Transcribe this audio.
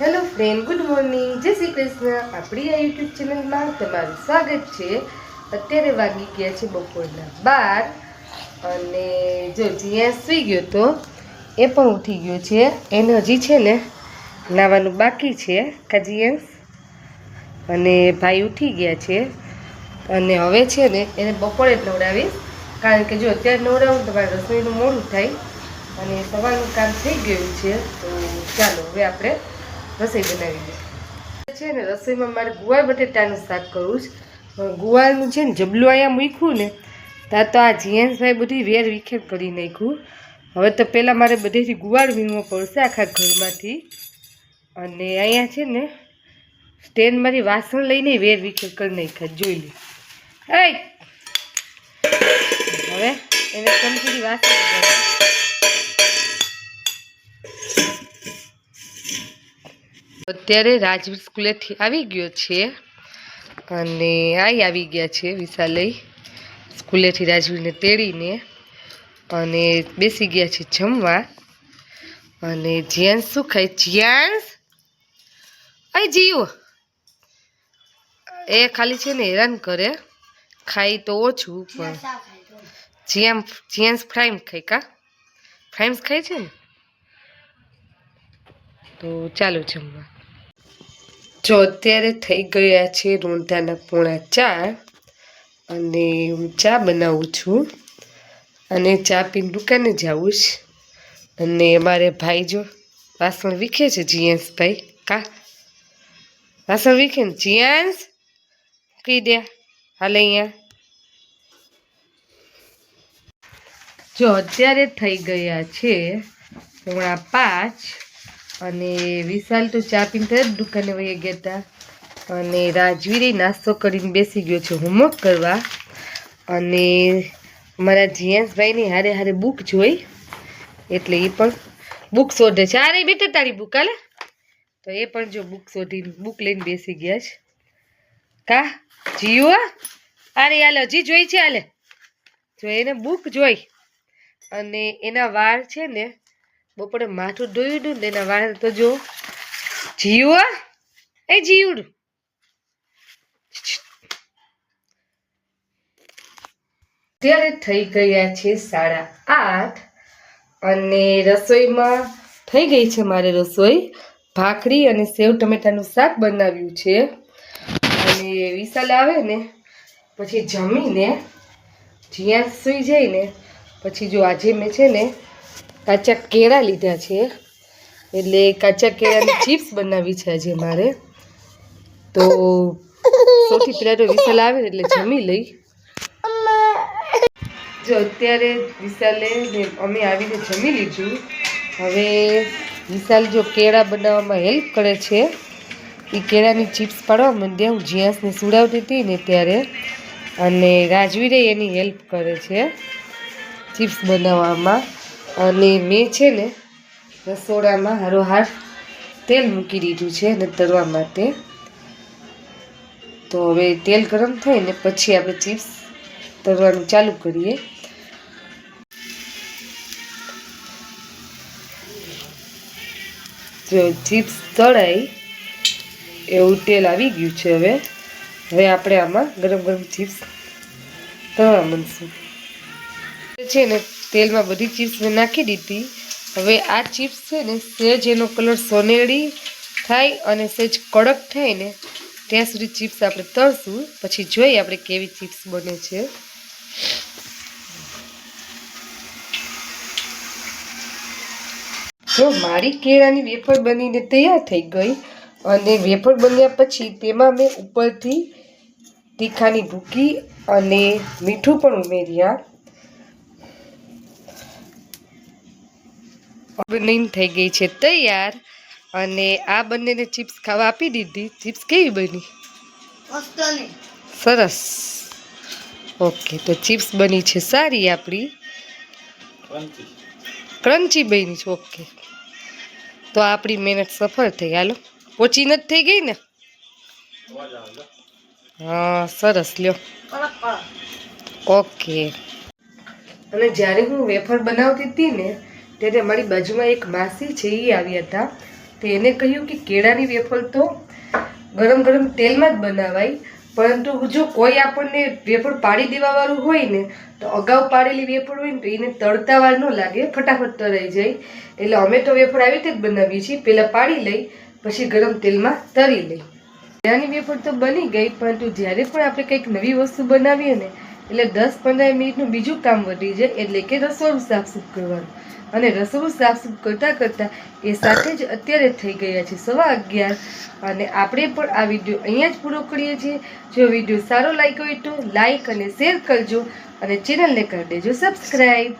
Hello friend good morning જય શ્રી કૃષ્ણ. આપણી આ યુટ્યુબ ચેનલમાં તમારું સ્વાગત છે. અત્યારે વાગી ગયા છે બપોરના બાર અને જો જ્યાં સૂઈ ગયો તો એ પણ ઉઠી ગયો છે. એને હજી છે ને નાવાનું બાકી છે કાજીયન્સ અને ભાઈ ઉઠી ગયા છે. અને હવે છે ને એને બપોરે જ નવડાવીશ. કારણ કે જો અત્યારે નવડાવું તો મારે રસોઈનું મોડું થાય. અને સવારનું કામ થઈ ગયું છે. તો ચાલો, હવે આપણે રસોઈ બનાવી દે. છે ને, રસોઈમાં મારે ગુવાર બટેટાનું શાક કરવું છે. ગુવારનું છે ને, જબલું અહીંયા મૂક્યું ને ત્યાં તો આ જીએન્સભાઈ બધી વેર વિખેર કરી નાખ્યું. હવે તો પહેલાં મારે બધેથી ગુવાર વીણવો પડશે આખા ઘરમાંથી. અને અહીંયા છે ને સ્ટેન્ડમાંથી વાસણ લઈને વેર વિખેર કરી નાખ્યા, જોઈ લે. હવે એને ચમચીથી વાસણ અત્યારે રાજવીર સ્કૂલેથી આવી ગયો છે અને આઈ આવી ગયા છે વિશાલય સ્કૂલેથી રાજવીરને તેડીને અને બેસી ગયા છે જમવા. અને જ્યાં શું ખાય? જ્યાંસ? અય જીવ. એ ખાલી છે ને હેરાન કરે. ખાઈ તો ઓછું, પણ જ્યામ, જ્યાંસ ફ્રાઈમ ખાઈ કા? ફ્રાઈમ્સ ખાય છે ને? તો ચાલો જમવા. જો અત્યારે થઈ ગયા છે રોંધાના પોણા ચા અને હું ચા બનાવું છું. અને ચા પીને દુકાને જાઉં છું અને અમારે ભાઈ જો વાસણ વીખે છે જીયાંશ ભાઈ કા? વાસણ વીખે ને? જીયાંશ કહી દે. હાલે અહીંયા. જો અત્યારે થઈ ગયા છે પોણા પાંચ. અને વિશાલ તો ચા પીને તરત દુકાને વહી ગયા હતા અને રાજવીરે નાસ્તો કરીને બેસી ગયો છે હોમવર્ક કરવા. અને મારા જીયાંશભાઈની હારે હારે બુક જોઈ. એટલે એ પણ બુક શોધે છે. અરે બેટા તારી બુક, હાલે? તો એ પણ જો બુક શોધી, બુક લઈને બેસી ગયા છે. કા? જીવો અરે, હાલ, હજી જોઈ છે, હાલે? જો એને બુક જોઈ. અને એના વાળ છે ને બપોરે માથું ધોયું હતું ને એના વાળ તો જો જીવો એ જીવડું. અત્યારે થઈ ગયા છે સાડા આઠ અને રસોઈમાં થઈ ગઈ છે મારે રસોઈ. ભાખરી અને સેવ ટમેટાનું શાક બનાવ્યું છે. અને વિશાલ આવે ને, પછી જમીને જ્યાં સુઈ જાય ને પછી જો આજે મેં છે ને કાચા કેળા લીધા છે. એટલે કાચા કેળાની ચિપ્સ બનાવી છે આજે મારે. તો સૌથી પહેલાં તો વિશાલ આવે એટલે જમી લઈ. જો અત્યારે વિશાલે અમે આવીને જમી લીધું. હવે વિશાલ જો કેળા બનાવવામાં હેલ્પ કરે છે એ કેળાની ચિપ્સ પાડવા માંડ્યા હું જ્યાંસને સુડાવતી હતી ને ત્યારે. અને રાજવીરે એની હેલ્પ કરે છે ચિપ્સ બનાવવામાં. અને મેં છે ને રસોડામાં હારોહાર તેલ મૂકી દીધું છે ને તળવા માટે. તો હવે તેલ ગરમ થાય ને પછી આપણે ચિપ્સ તળવાનું ચાલુ કરીએ. જો ચિપ્સ તળાઈ એવું તેલ આવી ગયું છે હવે. હવે આપણે આમાં ગરમ ગરમ ચિપ્સ તળવા માંડશું. છે ને, તેલમાં બધી ચિપ્સ મેં નાખી દીધી. હવે આ ચિપ્સ છે ને, સેજ એનો કલર સોનેરી થાય અને સેજ કડક થાય ને, ત્યાં સુધી ચિપ્સ આપણે તળશું. પછી જોઈએ આપણે કેવી ચિપ્સ બને છે. જો મારી કેળાની વેફર બનીને તૈયાર થઈ ગઈ અને વેફર બન્યા પછી તેમાં મેં ઉપરથી તીખાની ભૂકી અને મીઠું પણ ઉમેર્યા. બનીને થઈ ગઈ છે તૈયાર. અને આ બંનેને ચિપ્સ ખાવા આપી દીધી. ચિપ્સ કેવી બની? સરસ. ઓકે તો ચિપ્સ બની છે સારી આપણી ક્રંચી. બની છે ઓકે. તો આપણી મહેનત સફળ થઈ. હાલો ઓછી નથી થઈ ગઈ ને? હા સરસ લ્યો. ઓકે. અને જ્યારે હું વેફર બનાવતી હતી ને ત્યારે અમારી બાજુમાં એક માસી છે એ આવ્યા હતા. તો એને કહ્યું કે કેળાની વેફર તો ગરમ ગરમ તેલમાં જ બનાવાય, પરંતુ જો કોઈ આપણને વેફર પાડી દેવાવાળું હોય ને, તો અગાઉ પાડેલી વેફર હોય ને, તો એને તળતા વાર ન લાગે, ફટાફટ તળાઈ જાય. એટલે અમે તો વેફર આવી રીતે જ બનાવીએ છીએ. પહેલાં પાડી લઈ, પછી ગરમ તેલમાં તળી લઈ. કેળાની વેફર તો બની ગઈ, પરંતુ જ્યારે પણ આપણે કંઈક નવી વસ્તુ બનાવીએ ને, એટલે દસ પંદર મિનિટનું બીજું કામ વધી જાય, એટલે કે રસોડું સાફસૂફ કરવાનું. અને રસોડું સાફસૂફ કરતાં કરતાં એ સાથે જ અત્યારે થઈ ગયા છે સવા અગિયાર. અને આપણે પણ આ વીડિયો અહીંયા જ પૂરો કરીએ છીએ. જો વીડિયો સારો લાગ્યો હોય તો લાઈક અને શેર કરજો અને ચેનલને કરી દેજો સબસ્ક્રાઈબ.